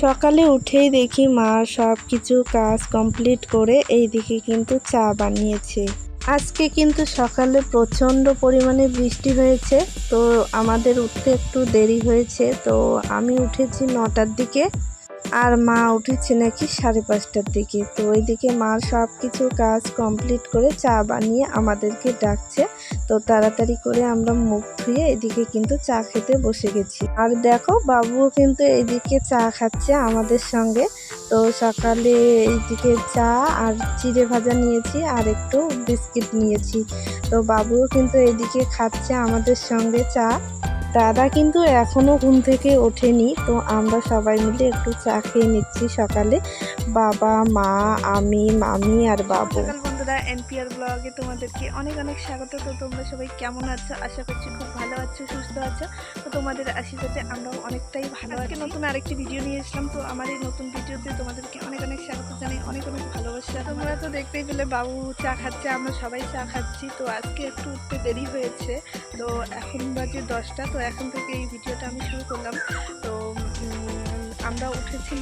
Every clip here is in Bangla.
সকালে উঠেই দেখি মা সব কিছু কাজ কমপ্লিট করে এইদিকে কিন্তু চা বানিয়েছে। আজকে কিন্তু সকালে প্রচণ্ড পরিমাণে বৃষ্টি হয়েছে, তো আমাদের উঠতে একটু দেরি হয়েছে, তো আমি উঠেছি নটার দিকে। আর মা উঠেছে নাকি সাড়ে পাঁচটার দিকে। তো ওইদিকে মার সব কিছু কাজ কমপ্লিট করে চা বানিয়ে আমাদেরকে ডাকছে। তো তাড়াতাড়ি করে আমরা মুখ ধুয়ে এদিকে কিন্তু চা খেতে বসে গেছি। আর দেখো, বাবুও কিন্তু এইদিকে চা খাচ্ছে আমাদের সঙ্গে। তো সকালে এইদিকে চা আর চিড়ে ভাজা নিয়েছি আর একটু বিস্কিট নিয়েছি। তো বাবুও কিন্তু এদিকে খাচ্ছে আমাদের সঙ্গে চা। দাদা কিন্তু এখনও ঘুম থেকে ওঠেনি, তো আমরা সবাই মিলে একটু চা খেয়ে নিচ্ছি সকালে। বাবা মা আমি মামি আর বাবু। বন্ধুরা এনপিআর ব্লগে তোমাদেরকে অনেক অনেক স্বাগত। তো তোমরা সবাই কেমন আছো? আশা করছি খুব ভালো আছো সুস্থ আছো। তো তোমাদের আশীর্বাদে আমরাও অনেকটাই ভালো আছি। নতুন আরেকটি ভিডিও নিয়ে এসলাম তো আমার এই নতুন ভিডিওতে তোমাদেরকে অনেক অনেক স্বাগত জানাই অনেক অনেক ভালোবাসা। তোমরা তো দেখতেই পেলে বাবু চা খাচ্ছে আমরা সবাই চা খাচ্ছি। তো আজকে একটু উঠতে দেরি হয়েছে। তো এখন বাজে দশটা। তো এখন থেকে এই ভিডিওটা আমি শুরু করলাম।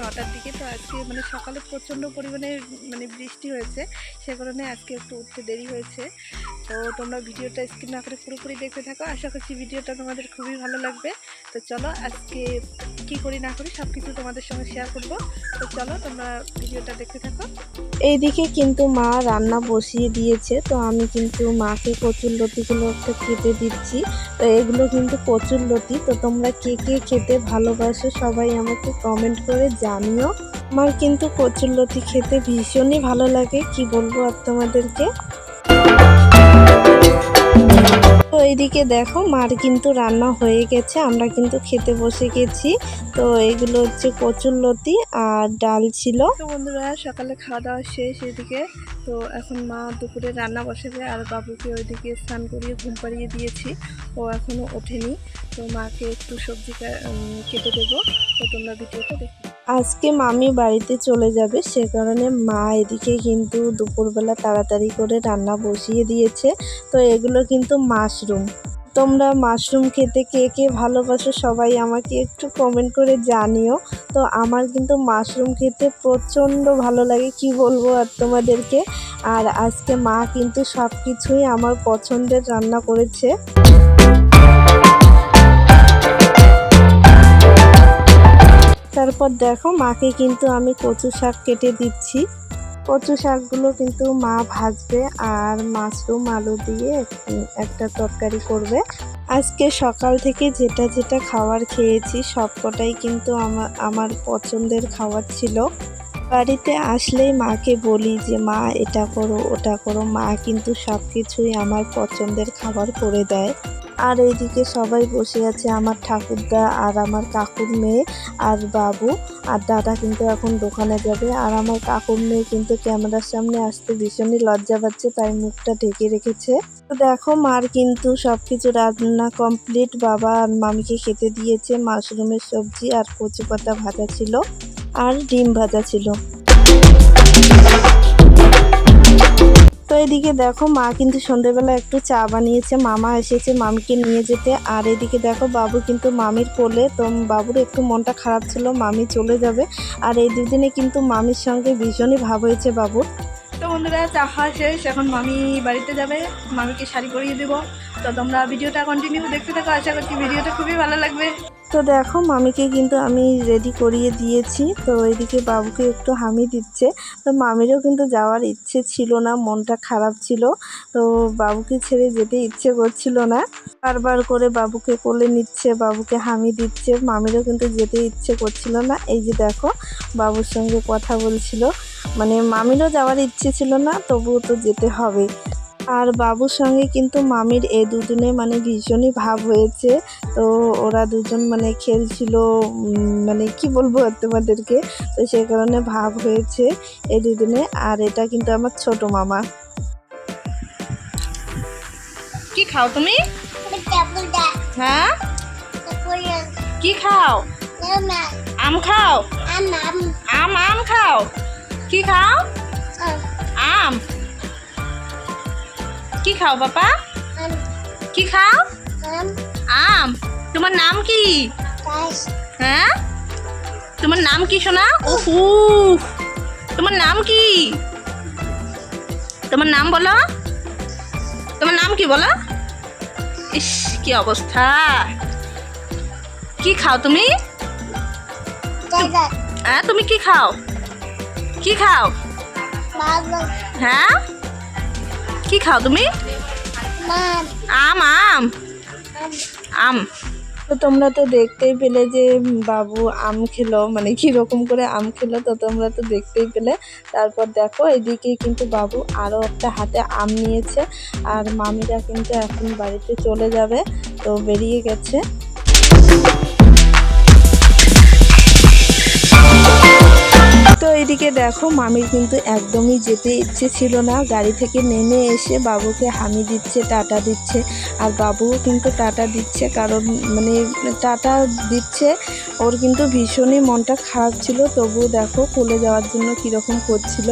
নটার দিকে। তো আজকে মানে সকালে প্রচণ্ড পরিমাণে মানে বৃষ্টি হয়েছে। সে কারণে আজকে একটু উঠতে দেরি হয়েছে। তো তোমরা ভিডিওটা স্কিপ না করে পুরোপুরি দেখতে থাকো। আশা করছি ভিডিওটা তোমাদের খুবই ভালো লাগবে। তো চলো আজকে কি করি না করি সব কিছু তোমাদের সঙ্গে শেয়ার করব। তো চলো তোমরা ভিডিওটা দেখতে থাকো। এইদিকে কিন্তু মা রান্না বসিয়ে দিয়েছে, তো আমি কিন্তু মাকে কচুর লতিগুলো একটা কেটে দিচ্ছি। তো এগুলো কিন্তু কচুর লতি, তো তোমরা কে কে খেতে ভালোবাসো সবাই আমাকে কমেন্ট করে জানিও। আমার কিন্তু কচুর লতি খেতে ভীষণই ভালো লাগে, কি বলব আর তোমাদেরকে? এইদিকে দেখো, মার কিন্তু রান্না হয়ে গেছে, আমরা কিন্তু খেতে বসে গেছি। তো এগুলো হচ্ছে কচুর লতি আর ডাল ছিল। তো বন্ধুরা, সকালে খাওয়া দাওয়া শেষ এদিকে। তো এখন মা দুপুরে রান্না বসাবে আর বাবুকে ওইদিকে স্নান করিয়ে ঘুম পাড়িয়ে দিয়েছি। ও এখনও ওঠেনি। তো মাকে একটু সবজি কেটে দেবো। তো তোমরা ভিডিওটা দেখো আজকে মামি বাড়িতে চলে যাবে, সে কারণে মা এদিকে কিন্তু দুপুরবেলা তাড়াতাড়ি করে রান্না বসিয়ে দিয়েছে। তো এগুলো কিন্তু মাশরুম। তোমরা মাশরুম খেতে কে কে ভালোবাসো সবাই আমাকে একটু কমেন্ট করে জানিও। তো আমার কিন্তু মাশরুম খেতে প্রচণ্ড ভালো লাগে, কি বলব আর তোমাদেরকে। আর আজকে মা কিন্তু সব কিছুই আমার পছন্দের রান্না করেছে। তারপর দেখো মাকে কিন্তু আমি কচু শাক কেটে দিচ্ছি। কচু শাকগুলো কিন্তু মা ভাজবে আর মাশরুম আলু দিয়ে একটা তরকারি করবে। আজকে সকাল থেকে যেটা যেটা খাবার খেয়েছি সবকটাই কিন্তু আমার আমার পছন্দের খাবার ছিল। বাড়িতে আসলেই মাকে বলি যে, মা, এটা করো, ওটা করো। মা কিন্তু সব কিছুই আমার পছন্দের খাবার করে দেয়। আর এইদিকে সবাই বসে আছে, আমার ঠাকুরদা আর আমার কাকুর মেয়ে আর বাবু। আর দাদা কিন্তু এখন দোকানে যাবে। আর আমার কাকুর মেয়ে কিন্তু ক্যামেরার সামনে আসতে ভীষণই লজ্জা পাচ্ছে, তাই মুখটা ঢেকে রেখেছে। তো দেখো, মার কিন্তু সব কিছু রান্না কমপ্লিট বাবা আর মামিকে খেতে দিয়েছে মাশরুমের সবজি আর কচু পাতা ভাজা ছিল আর ডিম ভাজা ছিল। এদিকে দেখো মা কিন্তু সন্ধ্যেবেলা একটু চা বানিয়েছে, মামা এসেছে মামিকে নিয়ে যেতে। আর এদিকে দেখো বাবু কিন্তু মামির কোলে, তো বাবুর একটু মনটা খারাপ ছিল, মামি চলে যাবে। আর এই দুদিনে কিন্তু মামির সঙ্গে ভীষণই ভাব হয়েছে বাবুর। তো বন্ধুরা, চা খাওয়া শেষ, এখন মামি বাড়িতে যাবে, মামিকে শাড়ি পরিয়ে দেবো। তো তোমরা ভিডিওটা কন্টিনিউ দেখতে থাকো, আশা করছি ভিডিওটা খুবই ভালো লাগবে। তো দেখো, মামিকে কিন্তু আমি রেডি করিয়ে দিয়েছি। তো এদিকে বাবুকে একটু হামি দিচ্ছে। তো মামিরও কিন্তু যাওয়ার ইচ্ছে ছিল না, মনটা খারাপ ছিল। তো বাবুকে ছেড়ে যেতে ইচ্ছে করছিল না। বারবার করে বাবুকে কোলে নিচ্ছে, বাবুকে হামি দিচ্ছে। মামিরও কিন্তু যেতে ইচ্ছে করছিল না। এই যে দেখো, বাবুর সঙ্গে কথা বলছিল। মানে মামিরও যাওয়ার ইচ্ছে ছিল না, তবুও তো যেতে হবে। আর বাবুর সঙ্গে কিন্তু মামির এ দুজনে মানে ভীষণই ভাব হয়েছে। তো ওরা দুজন মানে খেলছিল মানে কি বলব আর তোমাদেরকে? তো সেই কারণে ভাব হয়েছে এই দুদিনে আর এটা কিন্তু আমার ছোট মামা। কি খাও তুমি? হ্যাঁ? কি খাও? আম খাও? আম আম। খাও? কি খাও? আম? কি খাও বাবা? কি খাও? আম। তোমার নাম কি? হ্যাঁ? তোমার নাম কি সোনা? ওহু তোমার নাম কি? তোমার নাম বলো। তোমার নাম কি বলো? ইস কি অবস্থা। কি খাও তুমি? হ্যাঁ তুমি কি খাও? কি খাও? হ্যাঁ? কি খাও তুমি? আম। আম আম। তো তোমরা তো দেখতেই পেলে যে বাবু আম খেলো মানে কীরকম করে আম খেলো তো তোমরা তো দেখতেই পেলে। তারপর দেখো এদিকে কিন্তু বাবু আরও একটা হাতে আম নিয়েছে আর মামিরা কিন্তু এখন বাড়িতে চলে যাবে তো বেরিয়ে গেছে। তো এইদিকে দেখো, মামির কিন্তু একদমই যেতে ইচ্ছে ছিল না। গাড়ি থেকে নেমে এসে বাবুকে হামি দিচ্ছে, টাটা দিচ্ছে। আর বাবুও কিন্তু টাটা দিচ্ছে, কারণ মানে টাটা দিচ্ছে। ওর কিন্তু ভীষণই মনটা খারাপ ছিল। তবুও দেখো, কোলে যাওয়ার জন্য কীরকম করছিল।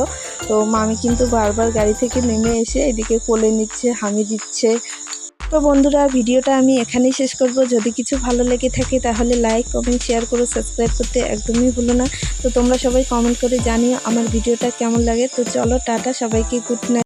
তো মামি কিন্তু বারবার গাড়ি থেকে নেমে এসে এদিকে কোলে নিচ্ছে, হামি দিচ্ছে। তো বন্ধুরা, ভিডিওটা আমি এখানেই শেষ করব। যদি কিছু ভালো লেগে থাকে তাহলে লাইক কমেন্ট শেয়ার করো সাবস্ক্রাইব করতে একদমই ভুলো না। তো তোমরা সবাই কমেন্ট করে জানিও আমার ভিডিওটা কেমন লাগে। তো চলো, টাটা, সবাইকে গুড নাইট